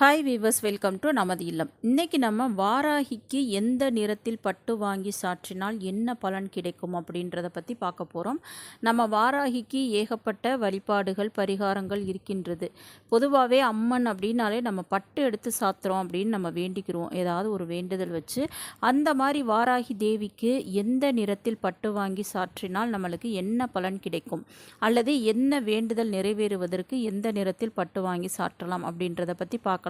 Hi viewers welcome to நமது இல்லம். இன்றைக்கி நம்ம வாராகிக்கு எந்த நிறத்தில் பட்டு வாங்கி சாற்றினால் என்ன பலன் கிடைக்கும் அப்படின்றத பற்றி பார்க்க போகிறோம் நம்ம வாராகிக்கு ஏகப்பட்ட வழிபாடுகள் பரிகாரங்கள் இருக்கின்றது. பொதுவாகவே அம்மன் அப்படின்னாலே நம்ம பட்டு எடுத்து சாத்துறோம் அப்படின்னு நம்ம வேண்டிக்கிறோம். ஏதாவது ஒரு வேண்டுதல் வச்சு அந்த மாதிரி வாராகி தேவிக்கு எந்த நிறத்தில் பட்டு வாங்கி சாற்றினால் நம்மளுக்கு என்ன பலன் கிடைக்கும்? அல்லது என்ன வேண்டுதல் நிறைவேறுவதற்கு எந்த நிறத்தில் பட்டு வாங்கி சாற்றலாம் அப்படின்றத பற்றி பார்க்கலாம்.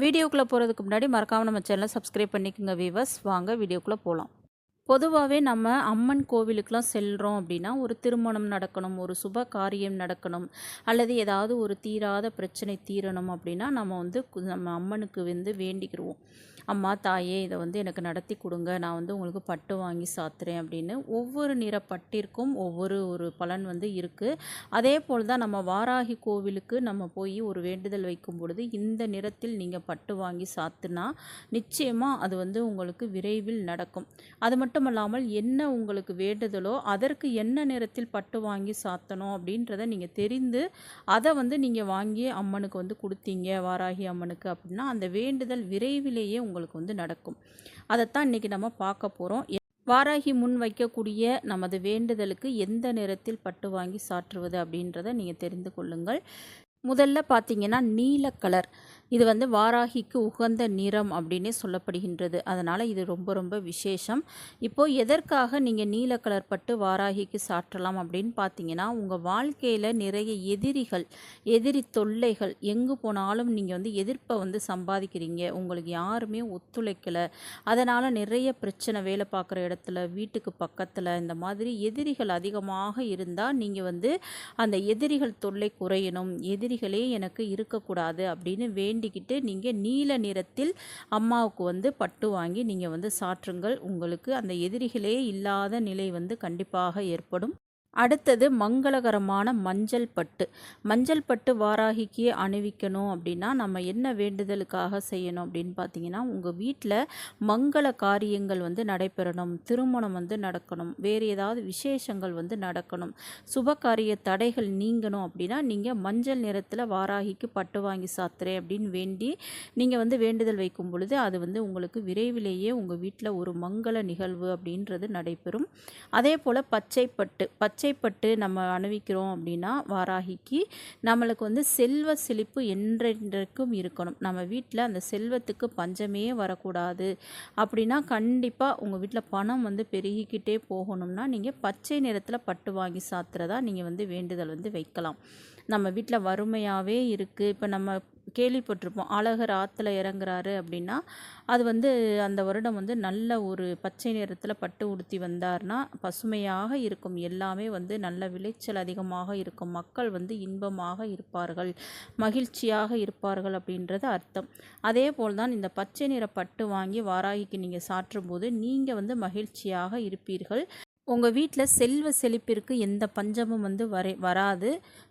வீடியோக்குள்ளே போகிறதுக்கு முன்னாடி மறக்காமல் நம்ம சேனலை சப்ஸ்கிரைப் பண்ணிக்கோங்க வீவர்ஸ் வாங்க வீடியோக்குள்ளே போகலாம் பொதுவாகவே நம்ம அம்மன் கோவிலுக்கெலாம் செல்கிறோம் அப்படின்னா ஒரு திருமணம் நடக்கணும் ஒரு சுப காரியம் நடக்கணும் அல்லது ஏதாவது ஒரு தீராத பிரச்சனை தீரணும் அப்படின்னா நம்ம வந்து நம்ம அம்மனுக்கு வந்து வேண்டிக்கிடுவோம் அம்மா தாயே இதை வந்து எனக்கு நடத்தி கொடுங்க. நான் வந்து உங்களுக்கு பட்டு வாங்கி சாத்துறேன் அப்படின்னு ஒவ்வொரு நிற பட்டிற்கும் ஒவ்வொரு ஒரு பலன் வந்து இருக்குது அதே போல் தான் நம்ம வாராகி கோவிலுக்கு நம்ம போய் ஒரு வேண்டுதல் வைக்கும் பொழுது இந்த நிறத்தில் நீங்கள் பட்டு வாங்கி சாத்துனா நிச்சயமாக அது வந்து உங்களுக்கு விரைவில் நடக்கும். அது மட்டும் இல்லாமல் என்ன உங்களுக்கு வேண்டுதலோ அதற்கு என்ன நிறத்தில் பட்டு வாங்கி சாத்தணும் அப்படின்றத நீங்கள் தெரிந்து அதை வந்து நீங்கள் வாங்கி அம்மனுக்கு வந்து கொடுத்தீங்க வாராகி அம்மனுக்கு அப்படின்னா அந்த வேண்டுதல் விரைவிலேயே உங்களுக்கு வந்து நடக்கும். அதைத்தான் இன்றைக்கி நம்ம பார்க்க போகிறோம் வாராகி முன் வைக்கக்கூடிய நமது வேண்டுதலுக்கு எந்த நிறத்தில் பட்டு வாங்கி சாற்றுவது அப்படின்றத நீங்கள் தெரிந்து கொள்ளுங்கள். முதல்ல பார்த்தீங்கன்னா நீல கலர். இது வந்து வாராகிக்கு உகந்த நிறம் அப்படின்னே சொல்லப்படுகின்றது. அதனால் இது ரொம்ப ரொம்ப விசேஷம். இப்போது எதற்காக நீங்கள் நீல கலர் பட்டு வாராகிக்கு சாற்றலாம் அப்படின்னு பார்த்தீங்கன்னா உங்கள் வாழ்க்கையில் நிறைய எதிரிகள் எதிரி தொல்லைகள் எங்கே போனாலும் நீங்கள் வந்து எதிர்ப்பை வந்து சம்பாதிக்கிறீங்க. உங்களுக்கு யாருமே ஒத்துழைக்கலை. அதனால் நிறைய பிரச்சனை வேலை பார்க்குற இடத்துல வீட்டுக்கு பக்கத்தில் இந்த மாதிரி எதிரிகள் அதிகமாக இருந்தால் நீங்கள் வந்து அந்த எதிரிகள் தொல்லை குறையணும். எதிரிகளே எனக்கு இருக்கக்கூடாது அப்படின்னு வேண்டிக்கிட்டு நீங்கள் நீல நிறத்தில் அம்மாவுக்கு வந்து பட்டு வாங்கி நீங்கள் வந்து சாற்றுங்கள். உங்களுக்கு அந்த எதிரிகளே இல்லாத நிலை வந்து கண்டிப்பாக ஏற்படும். அடுத்தது மங்களகரமான மஞ்சள் பட்டு. மஞ்சள் பட்டு வாராகிக்கு அணிவிக்கணும் அப்படின்னா நம்ம என்ன வேண்டுதலுக்காக செய்யணும் அப்படின்னு பார்த்தீங்கன்னா உங்கள் வீட்டில் மங்கள காரியங்கள் வந்து நடைபெறணும் திருமணம் வந்து நடக்கணும் வேறு ஏதாவது விசேஷங்கள் வந்து நடக்கணும். சுபகாரிய தடைகள் நீங்கணும் அப்படின்னா நீங்கள் மஞ்சள் நிறத்தில் வாராகிக்கு பட்டு வாங்கி சாத்துறேன் அப்படின்னு வேண்டி நீங்கள் வந்து வேண்டுதல் வைக்கும் பொழுது அது வந்து உங்களுக்கு விரைவிலேயே உங்கள் வீட்டில் ஒரு மங்கள நிகழ்வு அப்படின்றது நடைபெறும். அதே போல் பச்சைப்பட்டு பச்சைப்பட்டு நம்ம அணிவிக்கிறோம் அப்படின்னா வாராகிக்கு நம்மளுக்கு வந்து செல்வ செழிப்பு என்றென்றைக்கும் இருக்கணும். நம்ம வீட்டில் அந்த செல்வத்துக்கு பஞ்சமே வரக்கூடாது. அப்படின்னா கண்டிப்பாக உங்கள் வீட்டில் பணம் வந்து பெருகிக்கிட்டே போகணும்னா நீங்கள் பச்சை நிறத்தில் பட்டு வாங்கி சாத்துறதா நீங்கள் வந்து வேண்டுதல் வந்து வைக்கலாம். நம்ம வீட்டில் வறுமையாகவே இருக்குது இப்போ நம்ம கேள்விப்பட்டிருப்போம் அழகர் ஆற்றுல இறங்குறாரு அப்படின்னா அது வந்து அந்த வருடம் வந்து நல்ல ஒரு பச்சை நிறத்தில் பட்டு உடுத்தி வந்தார்னா பசுமையாக இருக்கும். எல்லாமே வந்து நல்ல விளைச்சல் அதிகமாக இருக்கும். மக்கள் வந்து இன்பமாக இருப்பார்கள் மகிழ்ச்சியாக இருப்பார்கள் அப்படின்றது அர்த்தம். அதே போல் தான் இந்த பச்சை நிற பட்டு வாங்கி வாராகிக்கு நீங்கள் சாற்றும்போது நீங்கள் வந்து மகிழ்ச்சியாக இருப்பீர்கள். உங்கள் வீட்டில் செல்வ செழிப்பிற்கு எந்த பஞ்சமும் வந்து வரை வராது.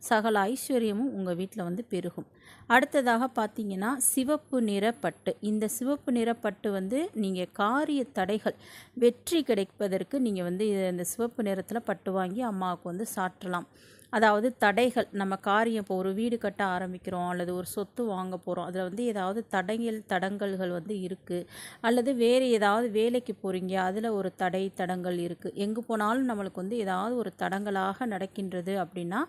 சகல ஐஸ்வர்யமும் உங்கள் வீட்டில் வந்து பெருகும். அடுத்ததாக பார்த்தீங்கன்னா சிவப்பு நிறப்பட்டு இந்த சிவப்பு நிறப்பட்டு வந்து நீங்கள் காரிய தடைகள் வெற்றி கிடைப்பதற்கு நீங்கள் வந்து இந்த சிவப்பு நிறத்தில் பட்டு வாங்கி அம்மாவுக்கு வந்து சாற்றலாம். அதாவது தடைகள் நம்ம காரியம் இப்போ ஒரு வீடு கட்ட ஆரம்பிக்கிறோம் அல்லது ஒரு சொத்து வாங்க போகிறோம் அதில் வந்து ஏதாவது தடைகள் தடங்கல்கள் வந்து இருக்குது அல்லது வேறு ஏதாவது வேலைக்கு போகிறீங்க அதில் ஒரு தடை தடங்கள் இருக்குது எங்கே போனாலும் நம்மளுக்கு வந்து ஏதாவது ஒரு தடங்களாக நடக்கின்றது அப்படின்னா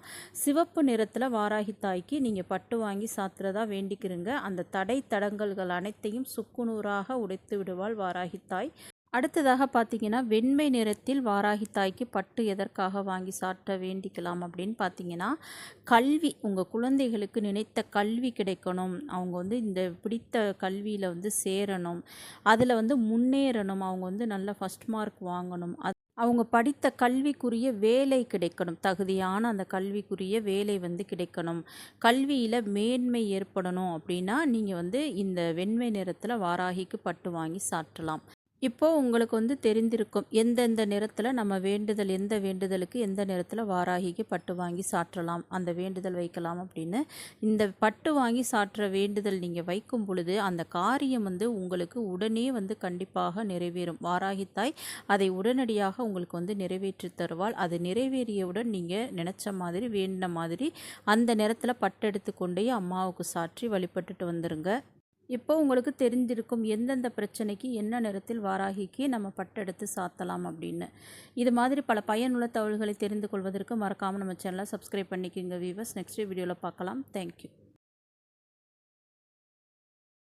சிவப்பு நிறத்தில் வாராகி தாய்க்கு நீங்கள் பட்டு வாங்கி சாத்துறதா வேண்டிக்கிறங்க. அந்த தடை தடங்கல்கள் அனைத்தையும் சுக்குநூறாக உடைத்து விடுவாள் வாராகி தாய். அடுத்ததாக பார்த்தீங்கன்னா வெண்மை நிறத்தில் வாராகி தாய்க்கு பட்டு எதற்காக வாங்கி சாட்ட வேண்டிக்கலாம் அப்படின்னு பார்த்தீங்கன்னா கல்வி உங்கள் குழந்தைகளுக்கு நினைத்த கல்வி கிடைக்கணும். அவங்க வந்து இந்த பிடித்த கல்வியில் வந்து சேரணும். அதில் வந்து முன்னேறணும். அவங்க வந்து நல்ல ஃபஸ்ட் மார்க் வாங்கணும். அது அவங்க படித்த கல்விக்குரிய வேலை கிடைக்கணும். தகுதியான அந்த கல்விக்குரிய வேலை வந்து கிடைக்கணும். கல்வியில் மேன்மை ஏற்படணும் அப்படின்னா நீங்கள் வந்து இந்த வெண்மை நிறத்தில் வாராகிக்கு பட்டு வாங்கி சாற்றலாம் இப்போது உங்களுக்கு வந்து தெரிந்திருக்கும் எந்தெந்த நிறத்தில் நம்ம வேண்டுதல் எந்த வேண்டுதலுக்கு எந்த நிறத்தில் வாராகிக்கு பட்டு வாங்கி சாற்றலாம் அந்த வேண்டுதல் வைக்கலாம் அப்படின்னு. இந்த பட்டு வாங்கி சாற்ற வேண்டுதல் நீங்கள் வைக்கும் பொழுது அந்த காரியம் வந்து உங்களுக்கு உடனே வந்து கண்டிப்பாக நிறைவேறும். வாராகித்தாய் அதை உடனடியாக உங்களுக்கு வந்து நிறைவேற்றி தருவாள். அது நிறைவேறியவுடன் நீங்கள் நினச்ச மாதிரி வேண்டின மாதிரி அந்த நேரத்தில் பட்டு கொண்டே அம்மாவுக்கு சாற்றி வழிபட்டுட்டு வந்துருங்க. இப்போ உங்களுக்கு தெரிஞ்சிருக்கும் எந்தெந்த பிரச்சனைக்கு என்ன நேரத்தில் வாராகிக்கு நம்ம பட்டெடுத்து சாத்தலாம் அப்படின்னு. இது மாதிரி பல பயனுள்ள தகவல்களை தெரிந்து கொள்வதற்கு மறக்காமல் நம்ம சேனலை சப்ஸ்கிரைப் பண்ணிக்கோங்க வீவர்ஸ் நெக்ஸ்ட் வீடியோவில் பார்க்கலாம். தேங்க்யூ